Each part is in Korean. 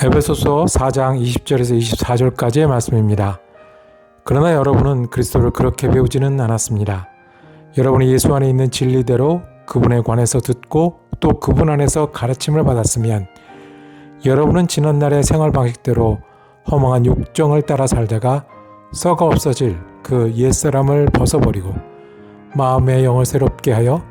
에베소서 4장 20절에서 24절까지의 말씀입니다. 그러나 여러분은 그리스도를 그렇게 배우지는 않았습니다. 여러분이 예수 안에 있는 진리대로 그분에 관해서 듣고 또 그분 안에서 가르침을 받았으면 여러분은 지난날의 생활 방식대로 허망한 욕정을 따라 살다가 썩어 없어질 그 옛사람을 벗어버리고 마음의 영을 새롭게 하여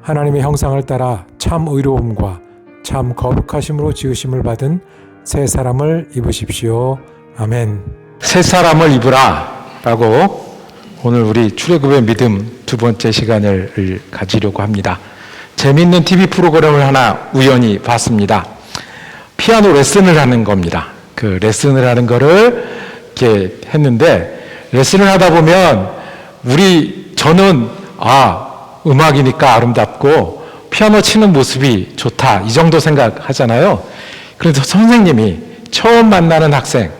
하나님의 형상을 따라 참 의로움과 참 거룩하심으로 지으심을 받은 새 사람을 입으십시오. 아멘. 새 사람을 입으라 라고 오늘 우리 출애굽의 믿음 두 번째 시간을 가지려고 합니다. 재밌는 TV 프로그램을 하나 우연히 봤습니다. 피아노 레슨을 하는 겁니다. 그 레슨을 하는 거를 이렇게 했는데 레슨을 하다 보면 우리 저는 아 음악이니까 아름답고 피아노 치는 모습이 좋다 이 정도 생각하잖아요. 그래서 선생님이 처음 만나는 학생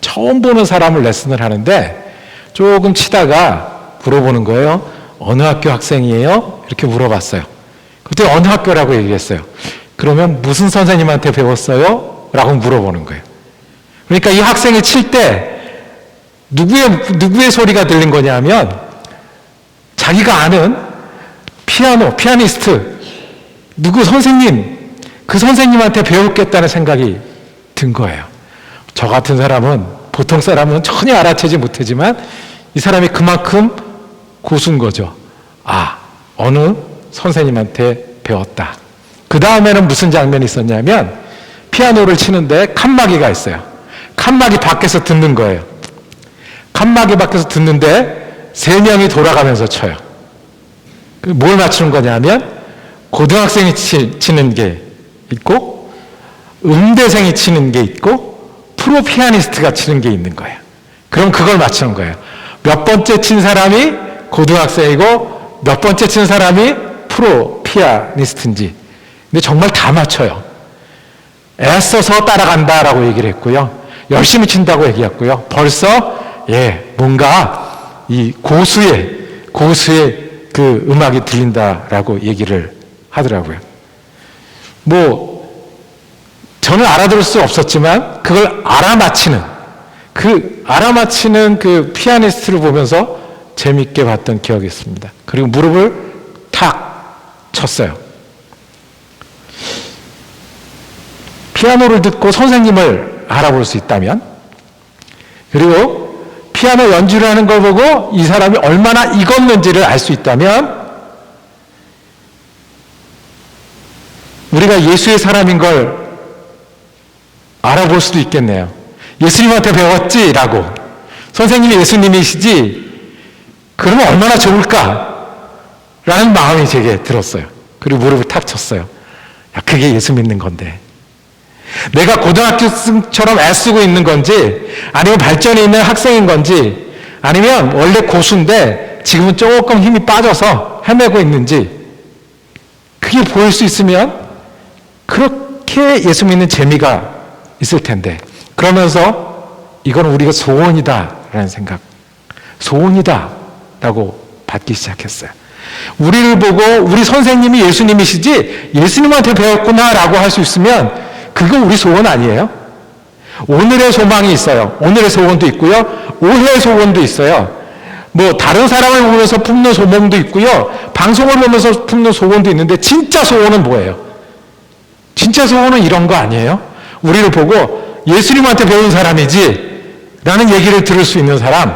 처음 보는 사람을 레슨을 하는데 조금 치다가 물어보는 거예요. 어느 학교 학생이에요? 이렇게 물어봤어요. 그때 어느 학교라고 얘기했어요. 그러면 무슨 선생님한테 배웠어요? 라고 물어보는 거예요. 그러니까 이 학생이 칠 때 누구의, 누구의 소리가 들린 거냐면 자기가 아는 피아노, 피아니스트, 누구 선생님, 그 선생님한테 배웠겠다는 생각이 든 거예요. 저 같은 사람은 보통 사람은 전혀 알아채지 못하지만 이 사람이 그만큼 고수인 거죠. 아, 어느 선생님한테 배웠다. 그 다음에는 무슨 장면이 있었냐면 피아노를 치는데 칸막이가 있어요. 칸막이 밖에서 듣는 거예요. 칸막이 밖에서 듣는데 세 명이 돌아가면서 쳐요. 그뭘 맞추는 거냐면 고등학생이 치, 치는 게 있고 음대생이 치는 게 있고 프로 피아니스트가 치는 게 있는 거예요. 그럼 그걸 맞추는 거예요. 몇 번째 친 사람이 고등학생이고 몇 번째 친 사람이 프로 피아니스트인지. 근데 정말 다 맞춰요. 애써서 따라간다라고 얘기를 했고요. 열심히 친다고 얘기했고요. 벌써 예 뭔가 이 고수의 고수의 그 음악이 들린다라고 얘기를 하더라고요. 뭐 저는 알아들을 수 없었지만 그걸 알아맞히는 그 알아맞히는 그 피아니스트를 보면서 재밌게 봤던 기억이 있습니다. 그리고 무릎을 탁 쳤어요. 피아노를 듣고 선생님을 알아볼 수 있다면 그리고 피아노 연주를 하는 걸 보고 이 사람이 얼마나 익었는지를 알 수 있다면 우리가 예수의 사람인 걸 알아볼 수도 있겠네요. 예수님한테 배웠지라고. 선생님이 예수님이시지? 그러면 얼마나 좋을까? 라는 마음이 제게 들었어요. 그리고 무릎을 탁 쳤어요. 야, 그게 예수 믿는 건데. 내가 고등학교처럼 애쓰고 있는 건지, 아니면 발전이 있는 학생인 건지, 아니면 원래 고수인데 지금은 조금 힘이 빠져서 헤매고 있는지, 그게 보일 수 있으면 그렇게 예수 믿는 재미가 있을 텐데 그러면서 이건 우리가 소원이다라는 생각 소원이다라고 받기 시작했어요. 우리를 보고 우리 선생님이 예수님이시지 예수님한테 배웠구나라고 할 수 있으면 그거 우리 소원 아니에요? 오늘의 소망이 있어요. 오늘의 소원도 있고요. 올해의 소원도 있어요. 뭐 다른 사람을 보면서 품는 소망도 있고요. 방송을 보면서 품는 소원도 있는데 진짜 소원은 뭐예요? 진짜 소원은 이런 거 아니에요? 우리를 보고 예수님한테 배운 사람이지 라는 얘기를 들을 수 있는 사람.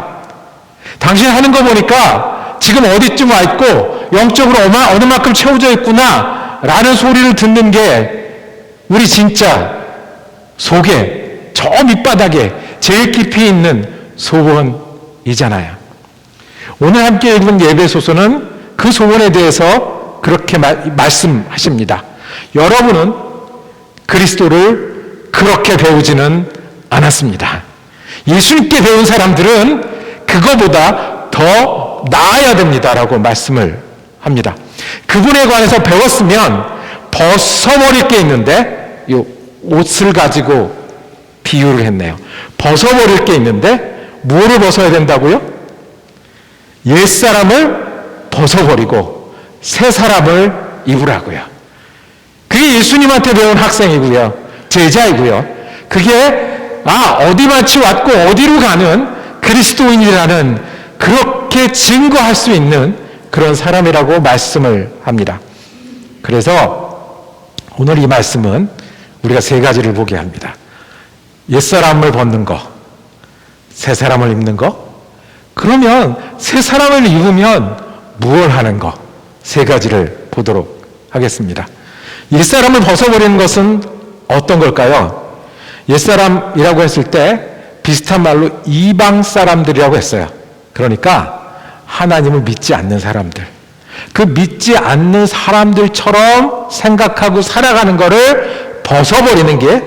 당신 하는 거 보니까 지금 어디쯤 와 있고 영적으로 어마, 어느 만큼 채워져 있구나 라는 소리를 듣는 게 우리 진짜 속에 저 밑바닥에 제일 깊이 있는 소원이잖아요. 오늘 함께 읽은 예배소서는 그 소원에 대해서 그렇게 마, 말씀하십니다. 여러분은 그리스도를 그렇게 배우지는 않았습니다. 예수님께 배운 사람들은 그거보다 더 나아야 됩니다라고 말씀을 합니다. 그분에 관해서 배웠으면 벗어버릴 게 있는데 이 옷을 가지고 비유를 했네요. 벗어버릴 게 있는데 뭐를 벗어야 된다고요? 옛사람을 벗어버리고 새 사람을 입으라고요. 그게 예수님한테 배운 학생이고요. 제자이고요. 그게 아 어디 마치 왔고 어디로 가는 그리스도인이라는 그렇게 증거할 수 있는 그런 사람이라고 말씀을 합니다. 그래서 오늘 이 말씀은 우리가 세 가지를 보게 합니다. 옛사람을 벗는 거, 새 사람을 입는 거. 그러면 새 사람을 입으면 무엇 하는 거? 세 가지를 보도록 하겠습니다. 옛사람을 벗어버리는 것은 어떤 걸까요? 옛사람이라고 했을 때 비슷한 말로 이방 사람들이라고 했어요. 그러니까 하나님을 믿지 않는 사람들. 그 믿지 않는 사람들처럼 생각하고 살아가는 것을 벗어버리는 게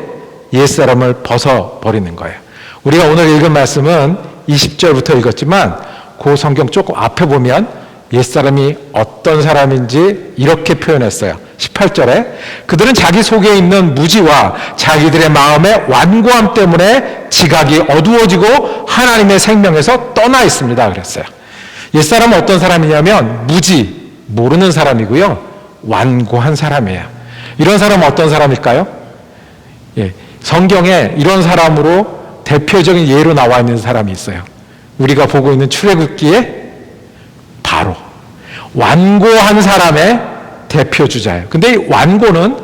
옛사람을 벗어버리는 거예요. 우리가 오늘 읽은 말씀은 20절부터 읽었지만 그 성경 조금 앞에 보면 옛사람이 어떤 사람인지 이렇게 표현했어요. 18절에 그들은 자기 속에 있는 무지와 자기들의 마음의 완고함 때문에 지각이 어두워지고 하나님의 생명에서 떠나 있습니다. 그랬어요. 옛사람은 어떤 사람이냐면 무지, 모르는 사람이고요. 완고한 사람이에요. 이런 사람은 어떤 사람일까요? 예, 성경에 이런 사람으로 대표적인 예로 나와 있는 사람이 있어요. 우리가 보고 있는 출애굽기에 바로 완고한 사람의 대표 주자예요. 근데 이 완고는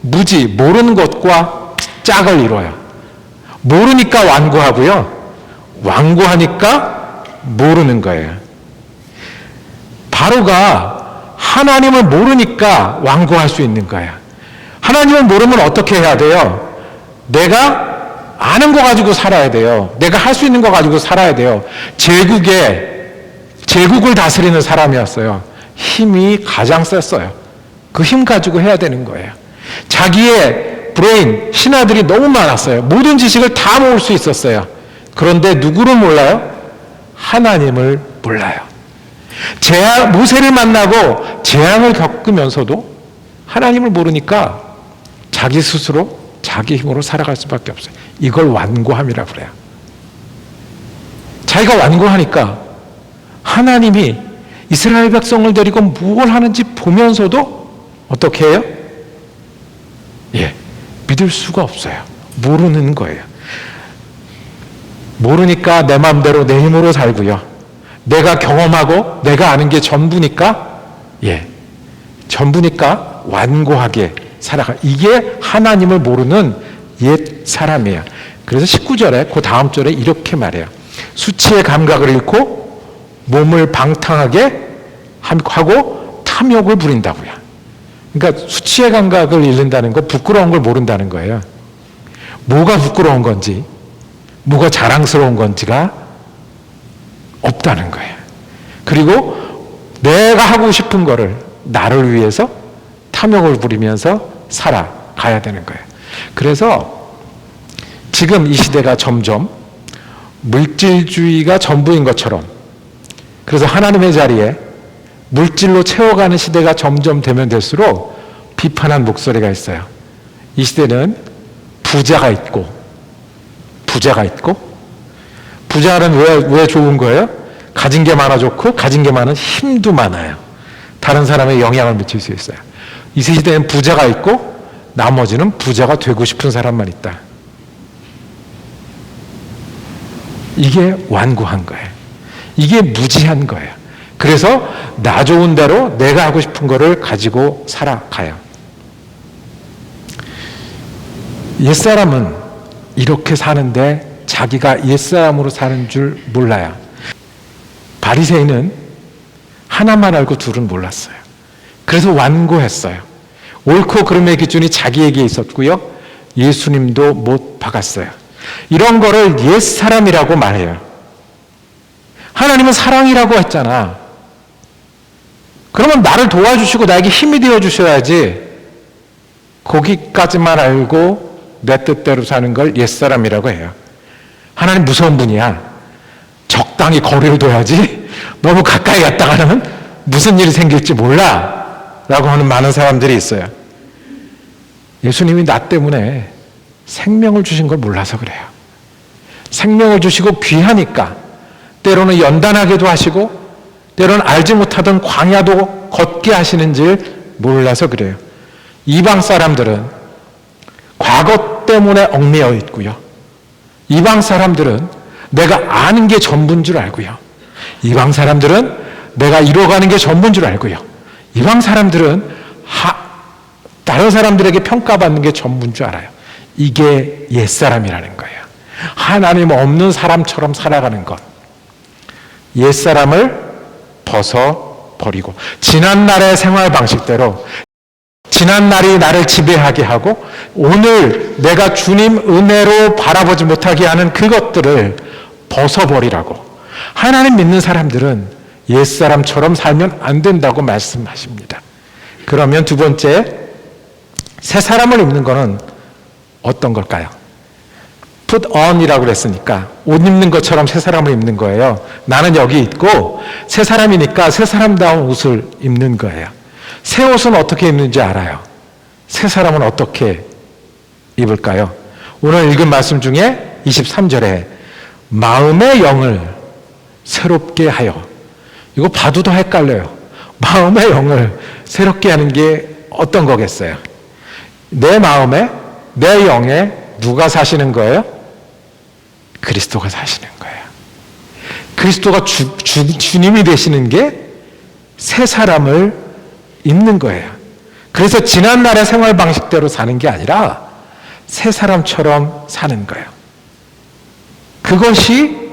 무지 모르는 것과 짝을 이뤄요. 모르니까 완고하고요. 완고하니까 모르는 거예요. 바로가 하나님을 모르니까 완고할 수 있는 거예요. 하나님을 모르면 어떻게 해야 돼요? 내가 아는 거 가지고 살아야 돼요. 내가 할 수 있는 거 가지고 살아야 돼요. 제국에 제국을 다스리는 사람이었어요. 힘이 가장 셌어요. 그 힘 가지고 해야 되는 거예요. 자기의 브레인, 신하들이 너무 많았어요. 모든 지식을 다 모을 수 있었어요. 그런데 누구를 몰라요? 하나님을 몰라요. 재앙, 모세를 만나고 재앙을 겪으면서도 하나님을 모르니까 자기 스스로 자기 힘으로 살아갈 수밖에 없어요. 이걸 완고함이라고 그래요. 자기가 완고하니까 하나님이 이스라엘 백성을 데리고 무엇을 하는지 보면서도 어떻게 해요? 예, 믿을 수가 없어요. 모르는 거예요. 모르니까 내 마음대로 내 힘으로 살고요. 내가 경험하고 내가 아는 게 전부니까, 예, 전부니까 완고하게 살아가. 이게 하나님을 모르는 옛 사람이에요. 그래서 19절에 그 다음 절에 이렇게 말해요. 수치의 감각을 잃고 몸을 방탕하게 하고 탐욕을 부린다고요. 그러니까 수치의 감각을 잃는다는 거 부끄러운 걸 모른다는 거예요. 뭐가 부끄러운 건지, 뭐가 자랑스러운 건지가 없다는 거예요. 그리고 내가 하고 싶은 거를 나를 위해서 탐욕을 부리면서 살아가야 되는 거예요. 그래서 지금 이 시대가 점점 물질주의가 전부인 것처럼 그래서 하나님의 자리에 물질로 채워가는 시대가 점점 되면 될수록 비판한 목소리가 있어요. 이 시대는 부자가 있고, 부자가 있고, 부자는 왜, 왜 좋은 거예요? 가진 게 많아 좋고, 가진 게 많은 힘도 많아요. 다른 사람에 영향을 미칠 수 있어요. 이 시대는 부자가 있고, 나머지는 부자가 되고 싶은 사람만 있다. 이게 완고한 거예요. 이게 무지한 거예요. 그래서 나 좋은 대로 내가 하고 싶은 거를 가지고 살아가요. 옛사람은 이렇게 사는데 자기가 옛사람으로 사는 줄 몰라요. 바리새인은 하나만 알고 둘은 몰랐어요. 그래서 완고했어요. 옳고 그름의 기준이 자기에게 있었고요. 예수님도 못 박았어요. 이런 거를 옛사람이라고 말해요. 하나님은 사랑이라고 했잖아. 그러면 나를 도와주시고 나에게 힘이 되어 주셔야지. 거기까지만 알고 내 뜻대로 사는 걸 옛사람이라고 해요. 하나님 무서운 분이야. 적당히 거리를 둬야지. 너무 가까이 갔다가 는 무슨 일이 생길지 몰라. 라고 하는 많은 사람들이 있어요. 예수님이 나 때문에 생명을 주신 걸 몰라서 그래요. 생명을 주시고 귀하니까 때로는 연단하게도 하시고 때로는 알지 못하던 광야도 걷게 하시는 줄 몰라서 그래요. 이방 사람들은 과거 때문에 얽매여 있고요. 이방 사람들은 내가 아는 게 전부인 줄 알고요. 이방 사람들은 내가 이뤄가는 게 전부인 줄 알고요. 이방 사람들은 하, 다른 사람들에게 평가받는 게 전부인 줄 알아요. 이게 옛사람이라는 거예요. 하나님 없는 사람처럼 살아가는 것. 옛사람을 벗어버리고, 지난날의 생활 방식대로 지난 날이 나를 지배하게 하고 오늘 내가 주님 은혜로 바라보지 못하게 하는 그것들을 벗어버리라고 하나님 믿는 사람들은 옛사람처럼 살면 안 된다고 말씀하십니다. 그러면 두 번째 새 사람을 입는 것은 어떤 걸까요? Put on이라고 그랬으니까 옷 입는 것처럼 새 사람을 입는 거예요. 나는 여기 있고 새 사람이니까 새 사람다운 옷을 입는 거예요. 새 옷은 어떻게 입는지 알아요. 새 사람은 어떻게 입을까요? 오늘 읽은 말씀 중에 23절에 마음의 영을 새롭게 하여 이거 봐도 더 헷갈려요. 마음의 영을 새롭게 하는 게 어떤 거겠어요? 내 마음에 내 영에 누가 사시는 거예요? 그리스도가 사시는 거예요. 그리스도가 주, 주, 주님이 되시는 게 새 사람을 있는 거예요. 그래서 지난날의 생활 방식대로 사는 게 아니라 새 사람처럼 사는 거예요. 그것이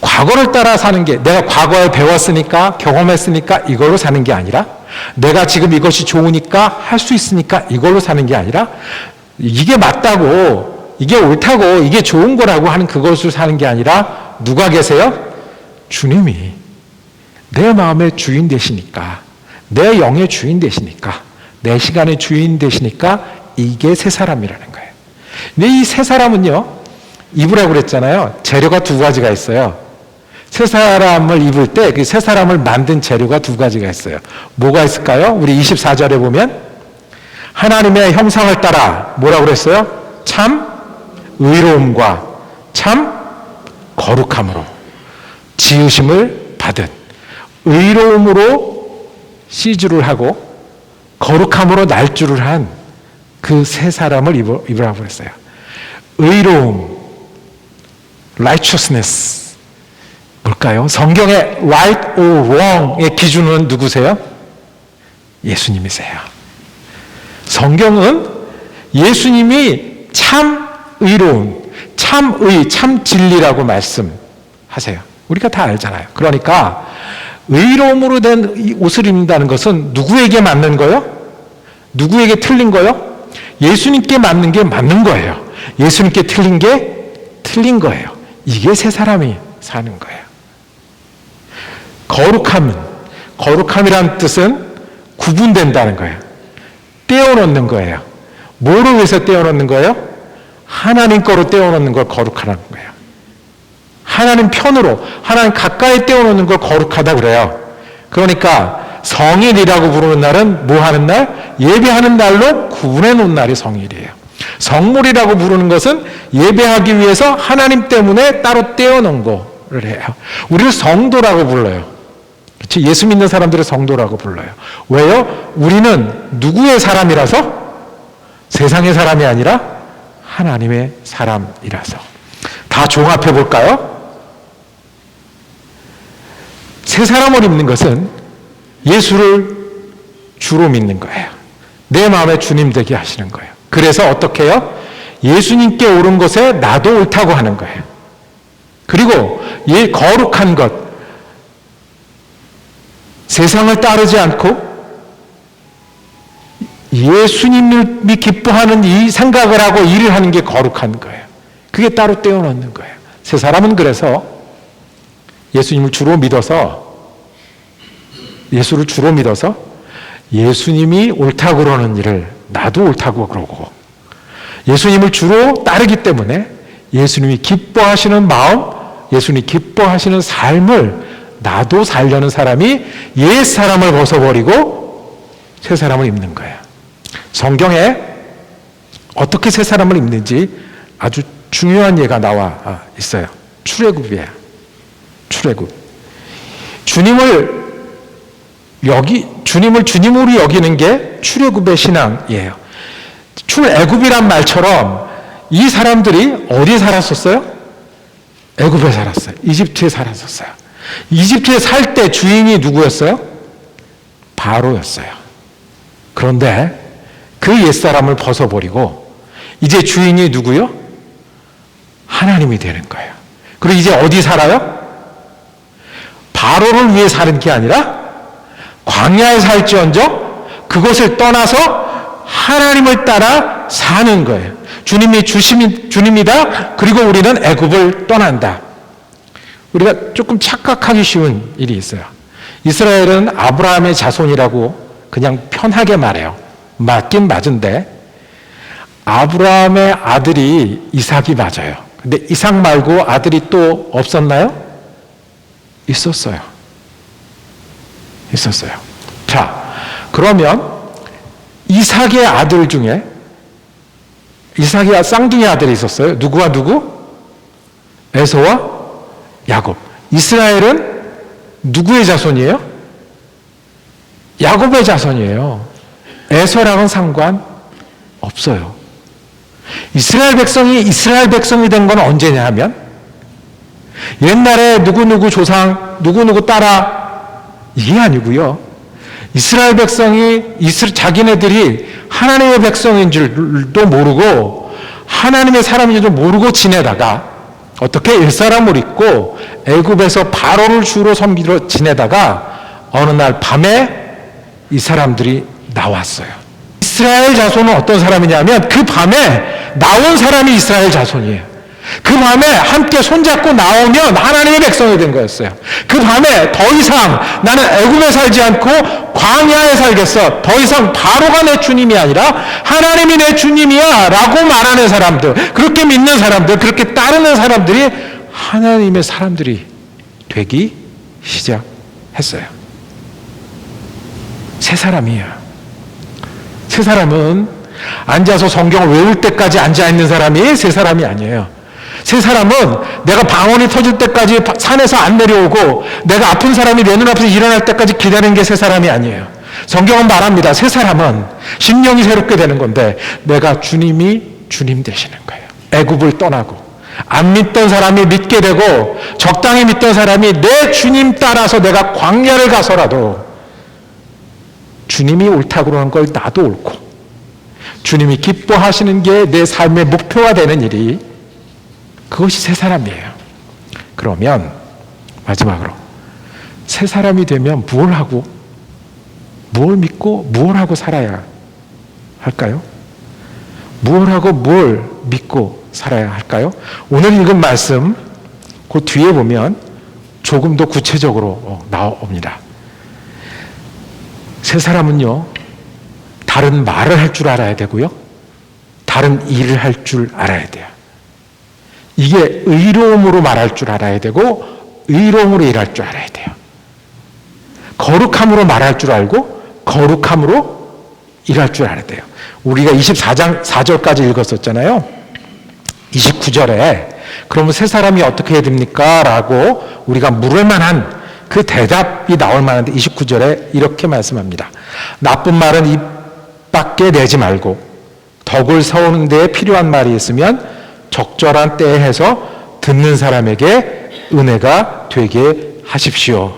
과거를 따라 사는 게 내가 과거에 배웠으니까 경험했으니까 이걸로 사는 게 아니라 내가 지금 이것이 좋으니까 할 수 있으니까 이걸로 사는 게 아니라 이게 맞다고 이게 옳다고 이게 좋은 거라고 하는 그것을 사는 게 아니라 누가 계세요? 주님이 내 마음의 주인 되시니까 내 영의 주인 되시니까 내 시간의 주인 되시니까 이게 새 사람이라는 거예요. 근데 이새 사람은요 입으라고 그랬잖아요. 재료가 두 가지가 있어요. 새 사람을 입을 때그새 사람을 만든 재료가 두 가지가 있어요. 뭐가 있을까요? 우리 24절에 보면 하나님의 형상을 따라 뭐라고 그랬어요? 참 의로움과 참 거룩함으로 지으심을 받은 의로움으로 시주를 하고 거룩함으로 날주를 한 그 세 사람을 입으라고 그랬어요. 의로움, righteousness 뭘까요? 성경의 right or wrong의 기준은 누구세요? 예수님이세요. 성경은 예수님이 참 의로운, 참 의, 참 진리라고 말씀하세요. 우리가 다 알잖아요. 그러니까 의로움으로 된이 옷을 입는다는 것은 누구에게 맞는 거요? 누구에게 틀린 거요? 예수님께 맞는 게 맞는 거예요. 예수님께 틀린 게 틀린 거예요. 이게 새 사람이 사는 거예요. 거룩함은 거룩함이란 뜻은 구분된다는 거예요. 떼어놓는 거예요. 뭐를 위해서 떼어놓는 거예요? 하나님 거로 떼어놓는 걸 거룩하다는 거예요. 하나님 편으로 하나님 가까이 떼어놓는 걸 거룩하다 그래요. 그러니까 성일이라고 부르는 날은 뭐 하는 날? 예배하는 날로 구분해 놓은 날이 성일이에요. 성물이라고 부르는 것은 예배하기 위해서 하나님 때문에 따로 떼어놓은 거를 해요. 우리를 성도라고 불러요. 그치? 예수 믿는 사람들을 성도라고 불러요. 왜요? 우리는 누구의 사람이라서? 세상의 사람이 아니라 하나님의 사람이라서. 다 종합해 볼까요? 새 사람을 입는 것은 예수를 주로 믿는 거예요. 내 마음에 주님 되게 하시는 거예요. 그래서 어떻게 해요? 예수님께 옳은 것에 나도 옳다고 하는 거예요. 그리고 이 거룩한 것, 세상을 따르지 않고 예수님이 기뻐하는 이 생각을 하고 일을 하는 게 거룩한 거예요. 그게 따로 떼어놓는 거예요. 세 사람은 그래서 예수님을 주로 믿어서 예수를 주로 믿어서 예수님이 옳다고 그러는 일을 나도 옳다고 그러고 예수님을 주로 따르기 때문에 예수님이 기뻐하시는 마음, 예수님이 기뻐하시는 삶을 나도 살려는 사람이 옛 사람을 벗어버리고 새 사람을 입는 거예요. 성경에 어떻게 새 사람을 입는지 아주 중요한 예가 나와 있어요. 출애굽이에요. 출애굽. 주님을 여기 주님을 주님으로 여기는 게 출애굽의 신앙이에요. 출애굽이란 말처럼 이 사람들이 어디 살았었어요? 애굽에 살았어요. 이집트에 살았었어요. 이집트에 살 때 주인이 누구였어요? 바로였어요. 그런데 그 옛사람을 벗어버리고 이제 주인이 누구요? 하나님이 되는 거예요. 그리고 이제 어디 살아요? 바로를 위해 사는 게 아니라 광야에 살지언정 그곳을 떠나서 하나님을 따라 사는 거예요. 주님이 주심이 주님이다. 그리고 우리는 애굽을 떠난다. 우리가 조금 착각하기 쉬운 일이 있어요. 이스라엘은 아브라함의 자손이라고 그냥 편하게 말해요. 맞긴 맞은데 아브라함의 아들이 이삭이 맞아요. 근데 이삭 말고 아들이 또 없었나요? 있었어요. 있었어요. 자, 그러면 이삭의 아들 중에 이삭이 쌍둥이 아들이 있었어요. 누구와 누구? 에서와 야곱. 이스라엘은 누구의 자손이에요? 야곱의 자손이에요. 에서랑은 상관 없어요. 이스라엘 백성이 이스라엘 백성이 된 건 언제냐 하면 옛날에 누구누구 조상, 누구누구 따라 이게 아니고요. 이스라엘 백성이 이스 자기네들이 하나님의 백성인 줄도 모르고 하나님의 사람인 줄 모르고 지내다가 어떻게 일사람을 입고 애굽에서 바로를 주로 섬기러 지내다가 어느 날 밤에 이 사람들이 나왔어요. 이스라엘 자손은 어떤 사람이냐면 그 밤에 나온 사람이 이스라엘 자손이에요. 그 밤에 함께 손잡고 나오면 하나님의 백성이 된 거였어요. 그 밤에 더 이상 나는 애굽에 살지 않고 광야에 살겠어. 더 이상 바로가 내 주님이 아니라 하나님이 내 주님이야 라고 말하는 사람들, 그렇게 믿는 사람들, 그렇게 따르는 사람들이 하나님의 사람들이 되기 시작했어요. 새 사람이에 요. 새 사람은 앉아서 성경을 외울 때까지 앉아 있는 사람이 새 사람이 아니에요. 새 사람은 내가 방언이 터질 때까지 산에서 안 내려오고 내가 아픈 사람이 내 눈앞에서 일어날 때까지 기다리는 게새 사람이 아니에요. 성경은 말합니다. 새 사람은 심령이 새롭게 되는 건데 내가 주님이 주님 되시는 거예요. 애굽을 떠나고 안 믿던 사람이 믿게 되고 적당히 믿던 사람이 내 주님 따라서 내가 광야를 가서라도 주님이 옳다고 그러는 걸 나도 옳고 주님이 기뻐하시는 게 내 삶의 목표가 되는 일이 그것이 새 사람이에요. 그러면 마지막으로 새 사람이 되면 무엇 하고 무엇 믿고 무엇 하고 살아야 할까요? 무엇 하고 뭘 믿고 살아야 할까요? 오늘 읽은 말씀 그 뒤에 보면 조금 더 구체적으로 어, 나옵니다. 새 사람은요, 다른 말을 할 줄 알아야 되고요, 다른 일을 할 줄 알아야 돼요. 이게 의로움으로 말할 줄 알아야 되고, 의로움으로 일할 줄 알아야 돼요. 거룩함으로 말할 줄 알고, 거룩함으로 일할 줄 알아야 돼요. 우리가 24장 4절까지 읽었었잖아요. 29절에, 그러면 새 사람이 어떻게 해야 됩니까? 라고 우리가 물을 만한 그 대답이 나올 만한데 29절에 이렇게 말씀합니다. 나쁜 말은 입 밖에 내지 말고 덕을 세우는 데에 필요한 말이 있으면 적절한 때에 해서 듣는 사람에게 은혜가 되게 하십시오.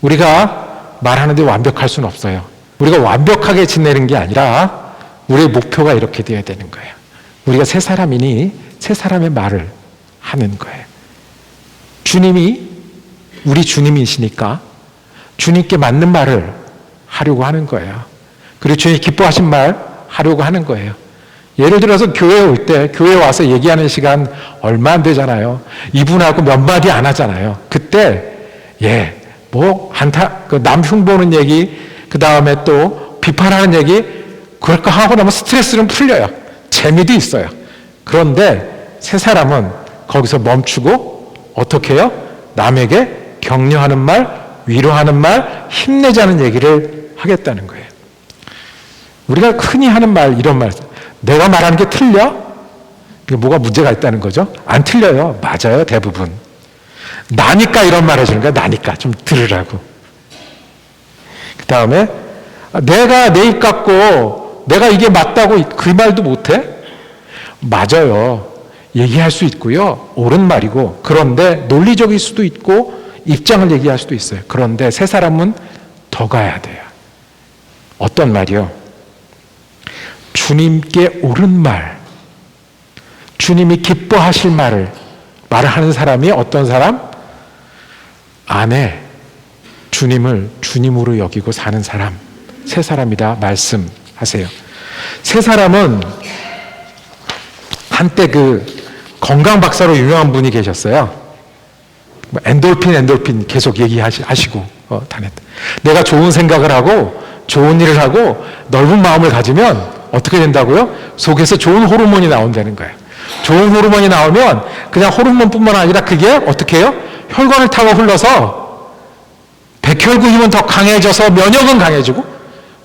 우리가 말하는데 완벽할 수는 없어요. 우리가 완벽하게 지내는 게 아니라 우리의 목표가 이렇게 되어야 되는 거예요. 우리가 새 사람이니 새 사람의 말을 하는 거예요. 주님이 우리 주님이시니까 주님께 맞는 말을 하려고 하는 거예요. 그리고 주님이 기뻐하신 말 하려고 하는 거예요. 예를 들어서 교회에 올 때, 교회 와서 얘기하는 시간 얼마 안 되잖아요. 이분하고 몇 마디 안 하잖아요. 그때, 예, 뭐, 한타, 그 남 흉 보는 얘기, 그 다음에 또 비판하는 얘기, 그럴 거 하고 나면 스트레스는 풀려요. 재미도 있어요. 그런데 새 사람은 거기서 멈추고 어떻게 해요? 남에게 격려하는 말, 위로하는 말, 힘내자는 얘기를 하겠다는 거예요. 우리가 흔히 하는 말, 이런 말, 내가 말하는 게 틀려? 뭐가 문제가 있다는 거죠? 안 틀려요. 맞아요, 대부분. 나니까 이런 말 해주는 거야, 나니까. 좀 들으라고. 그 다음에, 내가 내 입 갖고 내가 이게 맞다고 그 말도 못해? 맞아요. 얘기할 수 있고요. 옳은 말이고. 그런데 논리적일 수도 있고 입장을 얘기할 수도 있어요. 그런데 세 사람은 더 가야 돼요. 어떤 말이요? 주님께 옳은 말, 주님이 기뻐하실 말을 말을 하는 사람이 어떤 사람? 안에 주님을 주님으로 여기고 사는 사람, 세 사람이다 말씀하세요. 세 사람은 한때 그 건강 박사로 유명한 분이 계셨어요. 뭐 엔돌핀, 엔돌핀 계속 얘기하시고 어, 다녔다. 내가 좋은 생각을 하고 좋은 일을 하고 넓은 마음을 가지면 어떻게 된다고요? 속에서 좋은 호르몬이 나온다는 거예요. 좋은 호르몬이 나오면 그냥 호르몬뿐만 아니라 그게 어떻게 해요? 혈관을 타고 흘러서 백혈구 힘은 더 강해져서 면역은 강해지고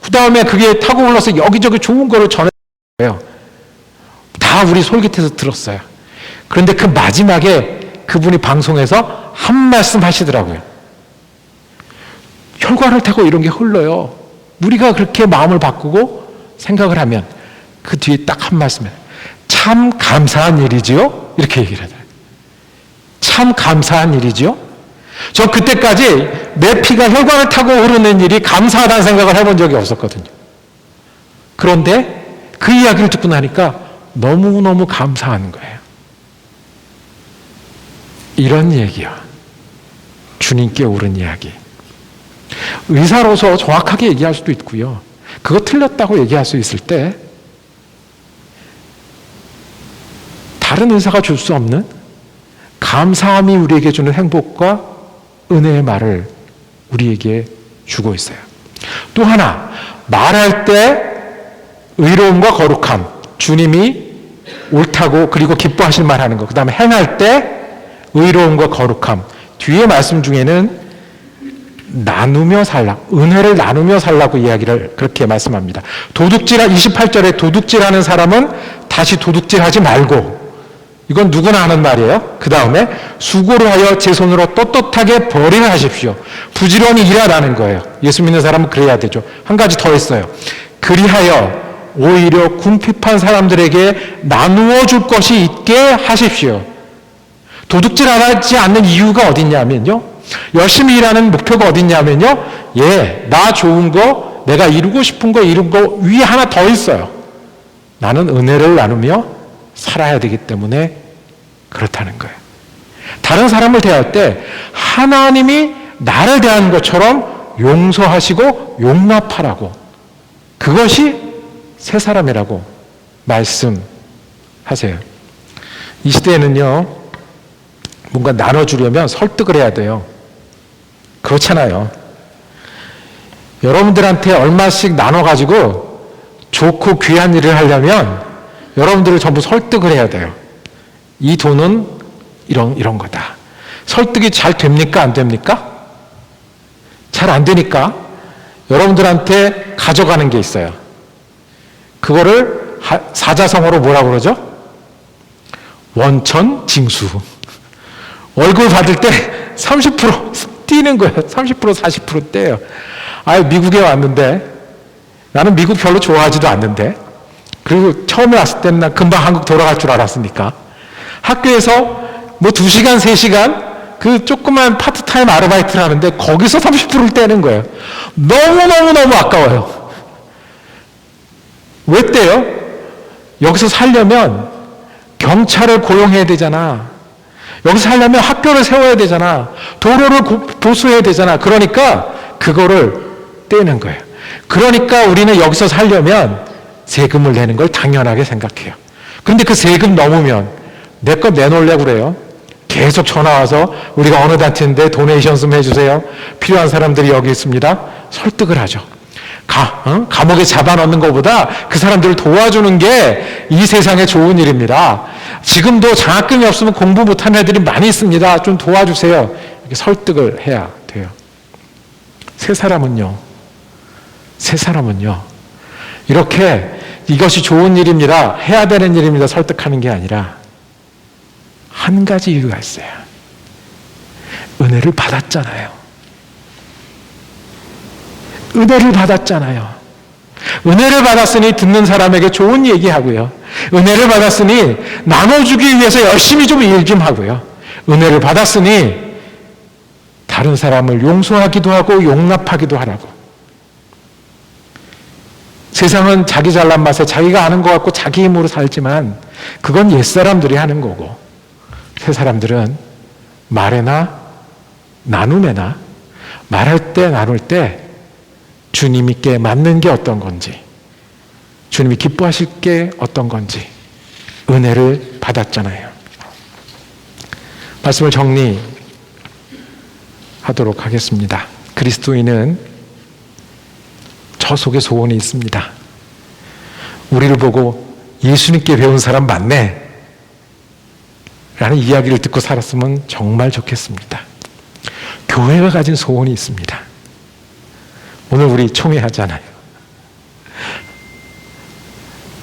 그 다음에 그게 타고 흘러서 여기저기 좋은 거를 전해요. 다 우리 솔깃해서 들었어요. 그런데 그 마지막에 그분이 방송에서 한 말씀 하시더라고요. 혈관을 타고 이런 게 흘러요. 우리가 그렇게 마음을 바꾸고 생각을 하면 그 뒤에 딱 한 말씀에 참 감사한 일이지요? 이렇게 얘기를 하더라고요. 참 감사한 일이지요? 저 그때까지 내 피가 혈관을 타고 흐르는 일이 감사하다는 생각을 해본 적이 없었거든요. 그런데 그 이야기를 듣고 나니까 너무너무 감사한 거예요. 이런 얘기야. 주님께 옳은 이야기. 의사로서 정확하게 얘기할 수도 있고요. 그거 틀렸다고 얘기할 수 있을 때 다른 의사가 줄 수 없는 감사함이 우리에게 주는 행복과 은혜의 말을 우리에게 주고 있어요. 또 하나, 말할 때 의로움과 거룩함, 주님이 옳다고 그리고 기뻐하실 말 하는 거. 그 다음에 행할 때 의로움과 거룩함. 뒤에 말씀 중에는 나누며 살라. 은혜를 나누며 살라고 이야기를 그렇게 말씀합니다. 도둑질, 28절에 도둑질하는 사람은 다시 도둑질하지 말고 이건 누구나 하는 말이에요. 그 다음에 수고를 하여 제 손으로 떳떳하게 벌이를 하십시오. 부지런히 일하라는 거예요. 예수 믿는 사람은 그래야 되죠. 한 가지 더 했어요. 그리하여 오히려 궁핍한 사람들에게 나누어 줄 것이 있게 하십시오. 도둑질 하지 않는 이유가 어딨냐면요. 열심히 일하는 목표가 어딨냐면요. 예, 나 좋은 거, 내가 이루고 싶은 거 이룬 거 위에 하나 더 있어요. 나는 은혜를 나누며 살아야 되기 때문에 그렇다는 거예요. 다른 사람을 대할 때 하나님이 나를 대하는 것처럼 용서하시고 용납하라고 그것이 새 사람이라고 말씀하세요. 이 시대에는요, 뭔가 나눠주려면 설득을 해야 돼요. 그렇잖아요. 여러분들한테 얼마씩 나눠가지고 좋고 귀한 일을 하려면 여러분들을 전부 설득을 해야 돼요. 이 돈은 이런, 이런 거다. 설득이 잘 됩니까? 안 됩니까? 잘 안 되니까 여러분들한테 가져가는 게 있어요. 그거를 하- 사자성어로 뭐라 그러죠? 원천 징수. 월급 받을 때 30% 뛰는 거예요. 30% 40% 떼요. 아 미국에 왔는데 나는 미국 별로 좋아하지도 않는데 그리고 처음에 왔을 때는 난 금방 한국 돌아갈 줄 알았으니까 학교에서 뭐 2시간 3시간 그 조그만 파트타임 아르바이트를 하는데 거기서 30%를 떼는 거예요. 너무너무너무 아까워요. 왜 떼요? 여기서 살려면 경찰을 고용해야 되잖아. 여기서 살려면 학교를 세워야 되잖아. 도로를 고- 보수해야 되잖아. 그러니까 그거를 떼는 거예요. 그러니까 우리는 여기서 살려면 세금을 내는 걸 당연하게 생각해요. 근데 그 세금 넘으면 내거 내놓으려고 그래요. 계속 전화 와서 우리가 어느 단체인데 도네이션 좀 해주세요. 필요한 사람들이 여기 있습니다. 설득을 하죠. 가, 어? 감옥에 잡아넣는 것보다 그 사람들을 도와주는 게 이 세상에 좋은 일입니다. 지금도 장학금이 없으면 공부 못하는 애들이 많이 있습니다. 좀 도와주세요. 이렇게 설득을 해야 돼요. 세 사람은요. 세 사람은요. 이렇게 이것이 좋은 일입니다. 해야 되는 일입니다. 설득하는 게 아니라 한 가지 이유가 있어요. 은혜를 받았잖아요. 은혜를 받았잖아요. 은혜를 받았으니 듣는 사람에게 좋은 얘기하고요. 은혜를 받았으니 나눠주기 위해서 열심히 좀일좀 하고요. 은혜를 받았으니 다른 사람을 용서하기도 하고 용납하기도 하라고. 세상은 자기 잘난 맛에 자기가 아는 것 같고 자기 힘으로 살지만 그건 옛사람들이 하는 거고 새 사람들은 말에나 나눔에나 말할 때 나눌 때 주님께 맞는 게 어떤 건지 주님이 기뻐하실 게 어떤 건지 은혜를 받았잖아요. 말씀을 정리하도록 하겠습니다. 그리스도인은 저 속에 소원이 있습니다. 우리를 보고 예수님께 배운 사람 맞네. 라는 이야기를 듣고 살았으면 정말 좋겠습니다. 교회가 가진 소원이 있습니다. 오늘 우리 총회 하잖아요.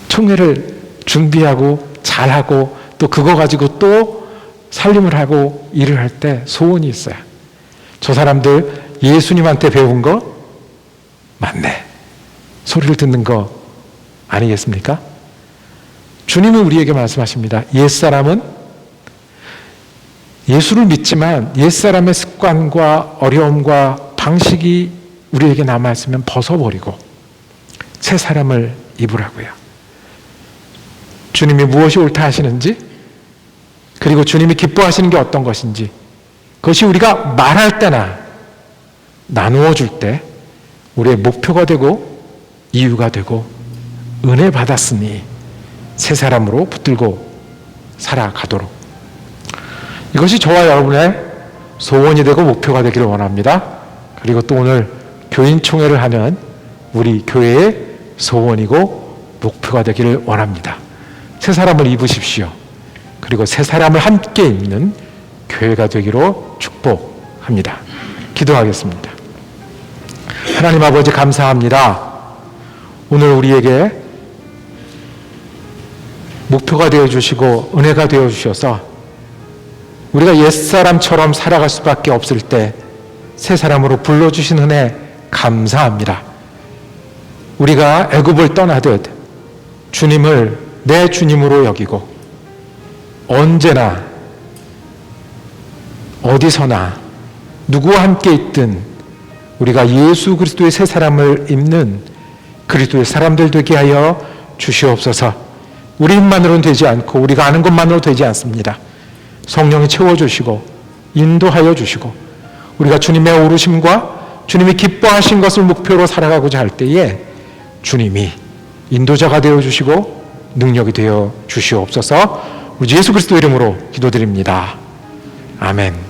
총회를 준비하고 잘하고 또 그거 가지고 또 살림을 하고 일을 할 때 소원이 있어요. 저 사람들 예수님한테 배운 거 맞네. 소리를 듣는 거 아니겠습니까? 주님은 우리에게 말씀하십니다. 옛사람은 예수를 믿지만 옛사람의 습관과 어려움과 방식이 우리에게 남아있으면 벗어버리고 새 사람을 입으라고요. 주님이 무엇이 옳다 하시는지 그리고 주님이 기뻐하시는 게 어떤 것인지 그것이 우리가 말할 때나 나누어 줄 때 우리의 목표가 되고 이유가 되고 은혜 받았으니 새 사람으로 붙들고 살아가도록 이것이 저와 여러분의 소원이 되고 목표가 되기를 원합니다. 그리고 또 오늘 교인 총회를 하는 우리 교회의 소원이고 목표가 되기를 원합니다. 새 사람을 입으십시오. 그리고 새 사람을 함께 입는 교회가 되기로 축복합니다. 기도하겠습니다. 하나님 아버지 감사합니다. 오늘 우리에게 목표가 되어 주시고 은혜가 되어 주셔서 우리가 옛사람처럼 살아갈 수밖에 없을 때 새 사람으로 불러주신 은혜 감사합니다. 우리가 애굽을 떠나듯 주님을 내 주님으로 여기고 언제나 어디서나 누구와 함께 있든 우리가 예수 그리스도의 새 사람을 입는 그리스도의 사람들 되게 하여 주시옵소서. 우리 힘만으로는 되지 않고 우리가 아는 것만으로 되지 않습니다. 성령이 채워 주시고 인도하여 주시고 우리가 주님의 오르심과 주님이 기뻐하신 것을 목표로 살아가고자 할 때에 주님이 인도자가 되어 주시고 능력이 되어 주시옵소서. 우리 예수 그리스도 이름으로 기도드립니다. 아멘.